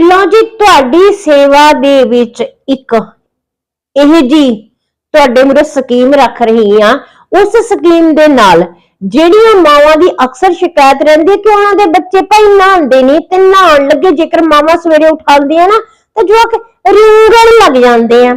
ਲਓ ਜੀ, ਤੁਹਾਡੀ ਸੇਵਾ ਦੇ ਵਿੱਚ ਇੱਕ, ਇਹ ਜੀ ਤੁਹਾਡੇ ਮੁਰੇ ਸਕੀਮ ਰੱਖ ਰਹੀ ਆ ਉਸ ਸਕੀਮ ਦੇ ਨਾਲ ਜਿਹੜੀਆਂ ਮਾਵਾਂ ਦੀ ਅਕਸਰ ਸ਼ਿਕਾਇਤ ਰਹਿੰਦੀ ਹੈ ਕਿ ਉਹਨਾਂ ਦੇ ਬੱਚੇ ਭਾਈ ਨਹਾਉਂਦੇ ਨਹੀਂ ਤੇ ਨਹਾਉਣ ਲੱਗੇ, ਜੇਕਰ ਮਾਵਾਂ ਸਵੇਰੇ ਉਠਾਉਂਦੀਆਂ ਨਾ, ਤਾਂ ਜਵਾਕ ਰਿੰਗਣ ਲੱਗ ਜਾਂਦੇ ਆ।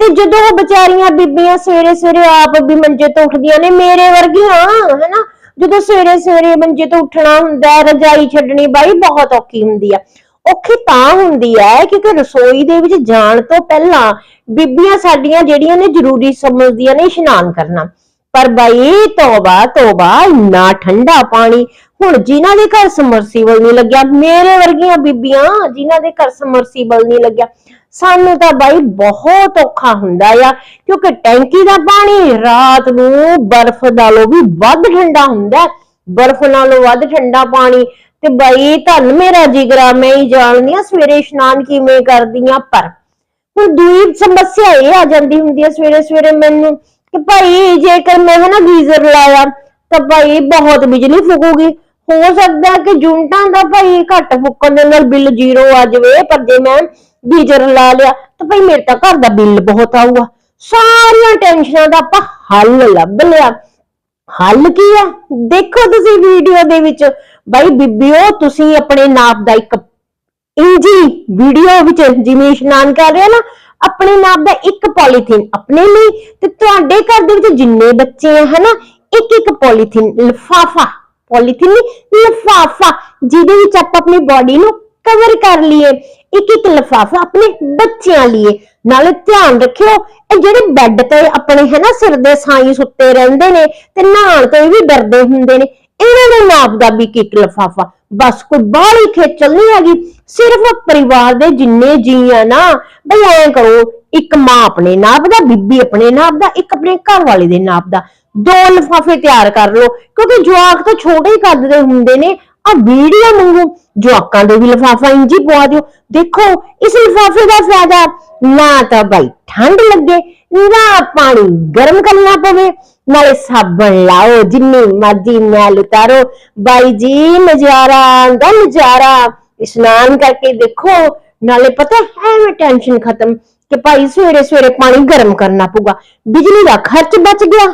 ਤੇ ਜਦੋਂ ਉਹ ਵਿਚਾਰੀਆਂ ਬੀਬੀਆਂ ਸਵੇਰੇ ਸਵੇਰੇ ਆਪ ਵੀ ਮੰਜੇ ਤੋਂ ਉੱਠਦੀਆਂ ਨੇ, ਮੇਰੇ ਵਰਗੀਆਂ, ਹਨਾ? ਜਦੋਂ ਸਵੇਰੇ ਸਵੇਰੇ ਮੰਜੇ ਤੋਂ ਉੱਠਣਾ ਹੁੰਦਾ, ਰਜਾਈ ਛੱਡਣੀ ਬਾਈ ਬਹੁਤ ਔਖੀ ਹੁੰਦੀ ਆ। ਔਖੀ ਤਾਂ ਹੁੰਦੀ ਹੈ ਕਿਉਂਕਿ ਰਸੋਈ ਦੇ ਵਿੱਚ ਜਾਣ ਤੋਂ ਪਹਿਲਾਂ ਬੀਬੀਆਂ ਸਾਡੀਆਂ ਜਿਹੜੀਆਂ ਨੇ ਜ਼ਰੂਰੀ ਸਮਝਦੀਆਂ ਨੇ ਇਸ਼ਨਾਨ ਕਰਨਾ। ਪਰ ਬਾਈ, ਤੋਬਾ ਤੋਬਾ, ਇੰਨਾ ਠੰਡਾ ਪਾਣੀ। ਹੁਣ ਜਿਨ੍ਹਾਂ ਦੇ ਘਰ ਸਮਰਸੀਬਲ ਨਹੀਂ ਲੱਗਿਆ, ਮੇਰੇ ਵਰਗੀਆਂ ਬੀਬੀਆਂ ਜਿਨ੍ਹਾਂ ਦੇ ਘਰ ਸਮਰਸੀਬਲ ਨਹੀਂ ਲੱਗਿਆ, ਸਾਨੂੰ ਤਾਂ ਬਾਈ ਬਹੁਤ ਔਖਾ ਹੁੰਦਾ ਆ, ਕਿਉਂਕਿ ਟੈਂਕੀ ਦਾ ਪਾਣੀ ਰਾਤ ਨੂੰ ਬਰਫ਼ ਨਾਲੋਂ ਵੀ ਵੱਧ ਠੰਡਾ ਹੁੰਦਾ ਬਰਫ਼ ਨਾਲੋਂ ਵੱਧ ਠੰਡਾ ਪਾਣੀ ਤੇ ਬਾਈ, ਧੰਨ ਮੇਰਾ ਜਿਗਰਾ, ਮੈਂ ਹੀ ਜਾਣਦੀ ਆ ਸਵੇਰੇ ਇਸ਼ਨਾਨ ਕਿਵੇਂ ਕਰਦੀਆਂ, ਪਰ ਹੁਣ ਦੂਜੀ ਸਮੱਸਿਆ ਇਹ ਆ ਜਾਂਦੀ ਹੁੰਦੀ ਹੈ ਸਵੇਰੇ ਸਵੇਰੇ ਮੈਨੂੰ ਕਿ ਭਾਈ, ਜੇਕਰ ਮੈਂ ਹਨਾ ਗੀਜ਼ਰ ਲਾਇਆ, ਤਾਂ ਭਾਈ ਬਹੁਤ ਬਿਜਲੀ ਫੂਕੂਗੀ। ਹੋ ਸਕਦਾ ਕਿ ਜੁੰਟਾਂ ਦਾ ਭਾਈ ਘੱਟ ਫੂਕਣ ਦੇ ਨਾਲ ਬਿੱਲ ਜ਼ੀਰੋ ਆ ਜਾਵੇ, ਪਰ ਜੇ ਮੈਂ ਗੀਜ਼ਰ ਲਾ ਲਿਆ, ਤਾਂ ਭਾਈ ਮੇਰੇ ਤਾਂ ਘਰ ਦਾ ਬਿੱਲ ਬਹੁਤ ਆਊਗਾ। ਸਾਰੀਆਂ ਟੈਨਸ਼ਨਾਂ ਦਾ ਆਪਾਂ ਹੱਲ ਲੱਭ ਲਿਆ। ਹੱਲ ਕੀ ਆ? ਦੇਖੋ ਤੁਸੀਂ ਵੀਡੀਓ ਦੇ ਵਿੱਚ ਬਾਈ ਬੀਬੀਓ, ਤੁਸੀਂ ਆਪਣੇ ਨਾਪ ਦਾ ਇੱਕ ਇੰਜੀ ਵੀਡੀਓ ਵਿੱਚ ਜਿਵੇਂ ਇਸ਼ਨਾਨ ਕਰ ਰਹੇ ਹੋ ਨਾ, ਆਪਣੇ ਨਾਪ ਦਾ ਇੱਕ ਪੋਲੀਥੀਨ ਆਪਣੇ ਲਈ ਤੇ ਤੁਹਾਡੇ ਘਰ ਦੇ ਵਿੱਚ ਜਿੰਨੇ ਬੱਚੇ ਆ, ਹਨਾ, ਇੱਕ ਇੱਕ ਪੋਲੀਥੀਨ, ਲਿਫਾਫਾ, ਪੋਲੀਥੀਨ ਨਹੀਂ, ਲਿਫਾਫਾ, ਜਿਹਦੇ ਵਿੱਚ ਆਪਾਂ ਆਪਣੀ ਬਾਡੀ ਨੂੰ ਕਵਰ ਕਰ ਲਈਏ, ਇੱਕ ਇੱਕ ਲਿਫਾਫਾ ਆਪਣੇ ਬੱਚਿਆਂ ਲਈ ਨਾਲੇ ਧਿਆਨ ਰੱਖਿਓ, ਇਹ ਜਿਹੜੇ ਬੈੱਡ ਤੇ ਆਪਣੇ, ਹਨਾ, ਸਿਰ ਦੇ ਸਾਈਂ ਸੁੱਤੇ ਰਹਿੰਦੇ ਨੇ ਤੇ ਨਹਾਉਣ ਤੋਂ ਵੀ ਡਰਦੇ ਹੁੰਦੇ ਨੇ ਇਹਨਾਂ ਦੇ ਨਾਪ ਵੀ ਇੱਕ ਲਿਫਾਫਾ। ਬਸ ਕੋਈ ਬਾਹਲੀ ਖੇਚਲ ਨਹੀਂ ਹੈਗੀ ਸਿਰਫ ਪਰਿਵਾਰ ਦੇ ਜਿੰਨੇ ਜੀ ਆ ਨਾ, ਬਈ ਐਂ ਕਰੋ, ਇੱਕ ਮਾਂ ਆਪਣੇ ਨਾਪ ਦਾ, ਬੀਬੀ ਆਪਣੇ ਨਾਪ ਦਾ, ਇੱਕ ਆਪਣੇ ਘਰ ਵਾਲੇ ਦੇ ਨਾਪ ਦਾ। ਦੋ ਲਿਫਾਫੇ ਤਿਆਰ ਕਰ ਲਓ, ਕਿਉਂਕਿ ਜਵਾਕ ਤਾਂ ਛੋਟੇ ਹੀ ਕੱਦ ਦੇ ਹੁੰਦੇ ਨੇ। ਆ ਵੀਡੀਓ ਮੰਗੋ ਜਵਾਕਾਂ ਦੇ ਵੀ ਲਿਫਾਫਾ ਇੰਜੀ ਪਵਾ ਦਿਓ। ਦੇਖੋ, ਇਸ ਲਿਫਾਫੇ ਦਾ ਫਾਇਦਾ ਨਾ ਤਾਂ ਬਾਈ ਠੰਡ ਲੱਗੇ ਨਾ ਪਾਣੀ ਗਰਮ ਕਰਨਾ ਪਵੇ। ਨਾਲੇ ਸਾਬਣ ਲਾਓ ਜਿੰਨੀ ਮਰਜ਼ੀ ਮੈਲ ਉਤਾਰੋ। ਬਾਈ ਜੀ ਨਜ਼ਾਰਾ ਆਂਦਾ ਨਜ਼ਾਰਾ। ਇਸ਼ਨਾਨ ਕਰਕੇ ਦੇਖੋ ਨਾਲੇ ਪਤਾ ਐਵੇਂ ਟੈਨਸ਼ਨ ਖਤਮ ਕਿ ਭਾਈ ਸਵੇਰੇ ਸਵੇਰੇ ਪਾਣੀ ਗਰਮ ਕਰਨਾ ਪਊਗਾ। ਬਿਜਲੀ ਦਾ ਖਰਚ ਬਚ ਗਿਆ।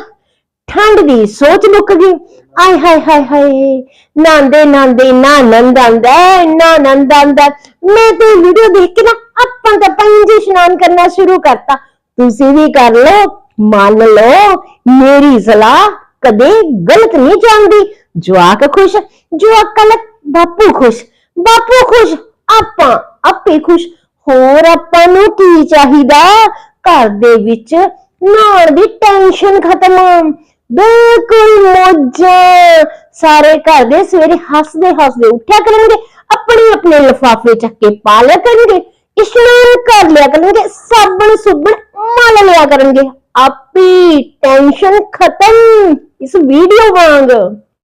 ਠੰਡ ਦੀ ਸੋਚ ਮੁੱਕ ਗਈ। ਆਏ ਹਾਏ ਹਾਏ ਹਾਏ ਨਾਂਦੇ ਨਾਂਦੇ ਨਾ ਆਨੰਦ ਆਂਦਾ ਹੈ, ਨਾ ਆਨੰਦ ਆਂਦਾ ਮੈਂ ਤੇ ਵੀਡੀਓ ਦੇਖ ਕੇ ਨਾ ਆਪਾਂ ਤਾਂ ਪੰਜ ਇਸ਼ਨਾਨ ਕਰਨਾ ਸ਼ੁਰੂ ਕਰਤਾ। ਤੁਸੀਂ ਵੀ ਕਰ ਲਓ, ਮੰਨ ਲਓ, ਮੇਰੀ ਸਲਾਹ ਕਦੇ ਗਲਤ ਨਹੀਂ ਜਾਂਦੀ ਜਵਾਕ ਖੁਸ਼, ਜਵਾਕ ਕਲ ਬਾਪੂ ਖੁਸ਼ ਬਾਪੂ ਖੁਸ਼, ਆਪਾਂ ਆਪੇ ਖੁਸ਼। ਹੋਰ ਆਪਾਂ ਨੂੰ ਕੀ ਚਾਹੀਦਾ? ਘਰ ਦੇ ਵਿੱਚ ਨਹਾਉਣ ਦੀ ਟੈਨਸ਼ਨ ਖਤਮ। ਬਿਲਕੁਲ ਮੌਜਾਂ। ਸਾਰੇ ਘਰ ਦੇ ਸਵੇਰੇ ਹੱਸਦੇ ਹੱਸਦੇ ਉੱਠਿਆ ਕਰਨਗੇ, ਆਪਣੇ ਆਪਣੇ ਲਿਫਾਫੇ ਚੱਕ ਕੇ ਪਾ ਲਿਆ ਕਰਨਗੇ, ਇਸ਼ਨਾਨ ਕਰ ਲਿਆ ਕਰਨਗੇ, ਸਾਬਣ ਸੁਬਣ ਲਿਆ ਕਰਨਗੇ। ਆਪੀ ਟੈਨਸ਼ਨ ਖਤਮ। ਇਸ ਵੀਡੀਓ ਵਾਂਗ।